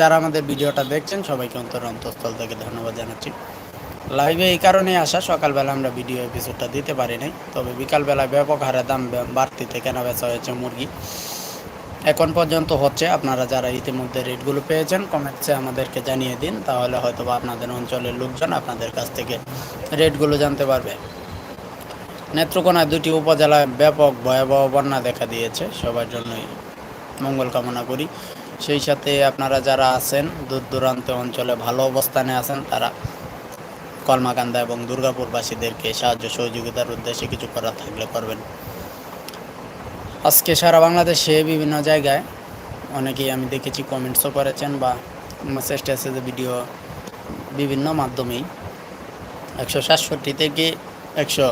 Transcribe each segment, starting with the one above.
যারা আমাদের ভিডিওটা দেখছেন, সবাইকে অন্তর অন্তঃস্থল থেকে ধন্যবাদ জানাচ্ছি। লাইভে এই কারণেই আসা, সকালবেলা আমরা ভিডিও এপিসোডটা দিতে পারি নাই, তবে বিকালবেলা ব্যাপক হারে দাম বাড়তিতে কেনা বেচা হয়েছে মুরগি। এখন পর্যন্ত হচ্ছে, আপনারা যারা ইতিমধ্যে রেটগুলো পেয়েছেন কমেন্টসে আমাদেরকে জানিয়ে দিন, তাহলে হয়তো বা আপনাদের অঞ্চলের লোকজন আপনাদের কাছ থেকে রেটগুলো জানতে পারবে। নেত্রকোনায় দুটি উপজেলায় ব্যাপক ভয়াবহ বন্যা দেখা দিয়েছে, সবার জন্যই মঙ্গল কামনা করি। সেই সাথে আপনারা যারা আছেন দূর দূরান্ত অঞ্চলে ভালো অবস্থানে আছেন, তারা কলমাকান্দা এবং দুর্গাপুরবাসীদেরকে সাহায্য সহযোগিতার উদ্দেশ্যে কিছু করা থাকলে করবেন। আজকে সারা বাংলাদেশে বিভিন্ন জায়গায় অনেকেই আমি দেখেছি কমেন্টসও করেছেন বা মেসেজ টেসেজ ভিডিও বিভিন্ন মাধ্যমেই একশো সাতষট্টি থেকে একশো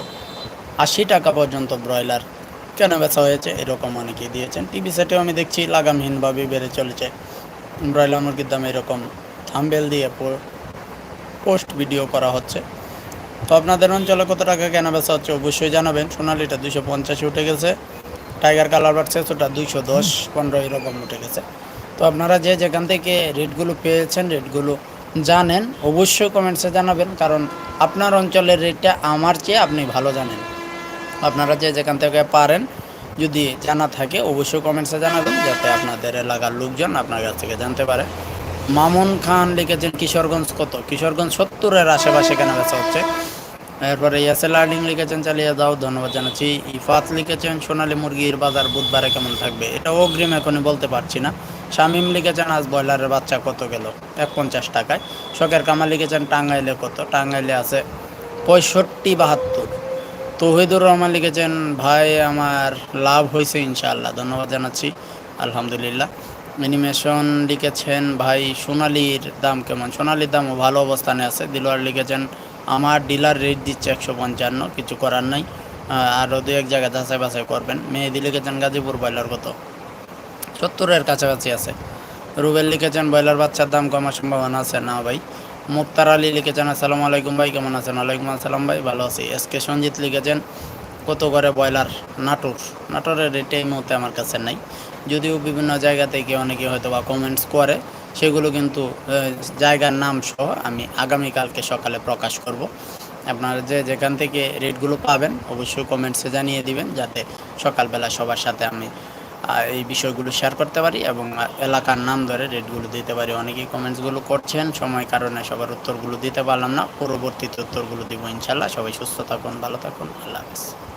আশি টাকা পর্যন্ত ব্রয়লার কেনা বেচা হয়েছে? এরকম অনেকেই দিয়েছেন। টিভি সেটেও আমি দেখছি, লাগামহীনভাবে বেড়ে চলেছে। ব্রয়লার মুরগির দাম এরকম। থাম্বেল দিয়ে পোস্ট ভিডিও করা হচ্ছে। তো আপনাদের অঞ্চলে কত টাকা কেনা বেচা হচ্ছে অবশ্যই জানাবেন। সোনালিটা দুশো পঞ্চাশে উঠে গেছে। টাইগার কালার বাড়ছে ওটা দুইশো দশ, পনেরো এরকম উঠে গেছে। তো আপনারা যে যেখান থেকে রেটগুলো পেয়েছেন, রেটগুলো জানেন, অবশ্যই কমেন্টসে জানাবেন। কারণ আপনার অঞ্চলের রেটটা আমার চেয়ে আপনি ভালো জানেন। আপনারা যে যেখান থেকে পারেন, যদি জানা থাকে, অবশ্যই কমেন্টসে জানাবেন, যাতে আপনাদের এলাকার লোকজন আপনার কাছ থেকে জানতে পারে। মামুন খান লিখেছেন, কিশোরগঞ্জ কত? কিশোরগঞ্জ সত্তরের আশেপাশে কেনা বেচা হচ্ছে। এরপরে ইয়াসেল আর্লিং লিখেছেন, চালিয়ে দাও ধন্যবাদ জানাচ্ছি। ইফাত লিখেছেন, সোনালী মুরগির বাজার বুধবারে কেমন থাকবে? এটা অগ্রিম, এখনই বলতে পারছি না। শামিম লিখেছেন, আজ ব্রয়লারের বাচ্চা কত গেল? এক পঞ্চাশ টাকায়। শখের কামাল লিখেছেন, টাঙ্গাইলে কত? টাঙ্গাইলে আছে পঁয়ষট্টি বাহাত্তর। তৌহিদুর রহমান লিখেছেন, ভাই, আমার লাভ হয়েছে ইনশাআল্লাহ। ধন্যবাদ জানাচ্ছি। আলহামদুলিল্লাহ। অ্যানিমেশন লিখেছেন, ভাই, সোনালির দাম কেমন? সোনালির দামও ভালো অবস্থানে আছে। দিলওয়ার লিখেছেন, আমার ডিলার রেট দিচ্ছে একশো পঞ্চান্ন, কিছু করার নাই। আরও দু এক জায়গায় যাচাই বাছাই করবেন। মেহেদি লিখেছেন, গাজীপুর ব্রয়লার কত? সত্তরের কাছাকাছি আছে। রুবেল লিখেছেন, ব্রয়লার বাচ্চার দাম কমার সম্ভাবনা আছে। না, ভাই। মুক্তার আলী লিখেছেন, আসসালামু আলাইকুম ভাই, কেমন আছেন? ওয়ালাইকুম আসসালাম ভাই, ভালো আছি। এস কে সঞ্জিত লিখেছেন কত করে ব্রয়লার? নাটোর। নাটোরের রেট এই মুহূর্তে আমার কাছে নাই। যদিও বিভিন্ন জায়গা থেকে অনেকে হয়তো বা কমেন্টস করে, সেগুলো কিন্তু জায়গার নাম সহ আমি আগামীকালকে সকালে প্রকাশ করব। আপনারা যে যেখান থেকে রেটগুলো পাবেন, অবশ্যই কমেন্টসে জানিয়ে দিবেন, যাতে সকালবেলা সবার সাথে আমি এই বিষয়গুলো শেয়ার করতে পারি এবং এলাকার নাম ধরে রেটগুলো দিতে পারি। অনেকেই কমেন্টসগুলো করছেন, সময় কারণে সবার উত্তরগুলো দিতে পারলাম না। পরবর্তীতে উত্তরগুলো দিব ইনশাল্লাহ। সবাই সুস্থ থাকুন, ভালো থাকুন। আল্লাহ হাফিজ।